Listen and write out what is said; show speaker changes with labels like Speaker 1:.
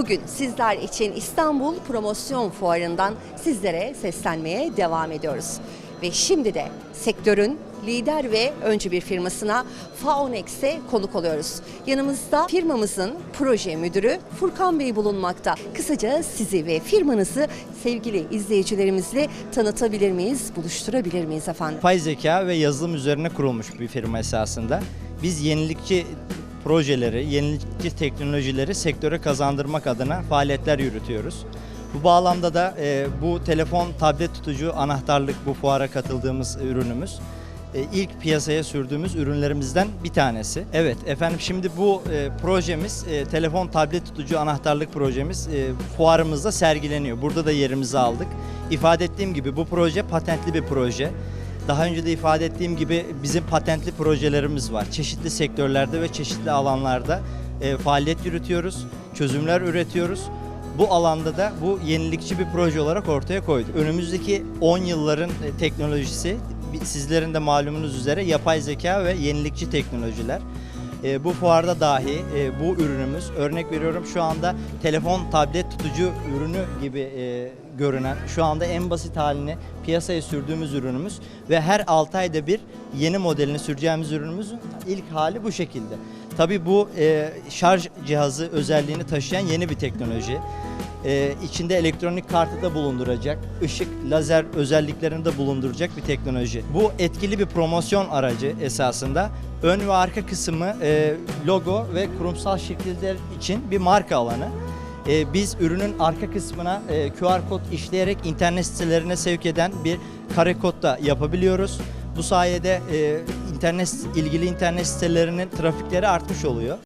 Speaker 1: Bugün sizler için İstanbul Promosyon Fuarı'ndan sizlere seslenmeye devam ediyoruz. Ve şimdi de sektörün lider ve öncü bir firmasına Faonex'e konuk oluyoruz. Yanımızda firmamızın proje müdürü Furkan Bey bulunmakta. Kısaca sizi ve firmanızı sevgili izleyicilerimizle tanıtabilir miyiz, buluşturabilir miyiz efendim?
Speaker 2: Yapay zeka ve yazılım üzerine kurulmuş bir firma esasında. Biz yenilikçi projeleri, yenilikçi teknolojileri sektöre kazandırmak adına faaliyetler yürütüyoruz. Bu bağlamda da e, bu telefon, tablet tutucu anahtarlık bu fuara katıldığımız ürünümüz. E, ilk piyasaya sürdüğümüz ürünlerimizden bir tanesi. Evet efendim şimdi bu e, projemiz, e, telefon, tablet tutucu anahtarlık projemiz e, fuarımızda sergileniyor. Burada da yerimizi aldık. İfade ettiğim gibi bu proje patentli bir proje. Daha önce de ifade ettiğim gibi bizim patentli projelerimiz var. Çeşitli sektörlerde ve çeşitli alanlarda e, faaliyet yürütüyoruz, çözümler üretiyoruz. Bu alanda da bu yenilikçi bir proje olarak ortaya koyduk. Önümüzdeki 10 yılların e, teknolojisi sizlerin de malumunuz üzere yapay zeka ve yenilikçi teknolojiler. E, bu fuarda dahi e, bu ürünümüz örnek veriyorum şu anda telefon tablet tutucu ürünü gibi e, görünen şu anda en basit halini piyasaya sürdüğümüz ürünümüz ve her 6 ayda bir yeni modelini süreceğimiz ürünümüzün ilk hali bu şekilde. Tabii bu e, şarj cihazı özelliğini taşıyan yeni bir teknoloji. E, içinde elektronik kartı da bulunduracak, ışık, lazer özelliklerini de bulunduracak bir teknoloji. Bu etkili bir promosyon aracı esasında. Ön ve arka kısmı e, logo ve kurumsal şekiller için bir marka alanı. E, biz ürünün arka kısmına e, QR kod işleyerek internet sitelerine sevk eden bir kare kod da yapabiliyoruz. Bu sayede e, internet ilgili internet sitelerinin trafikleri artmış oluyor.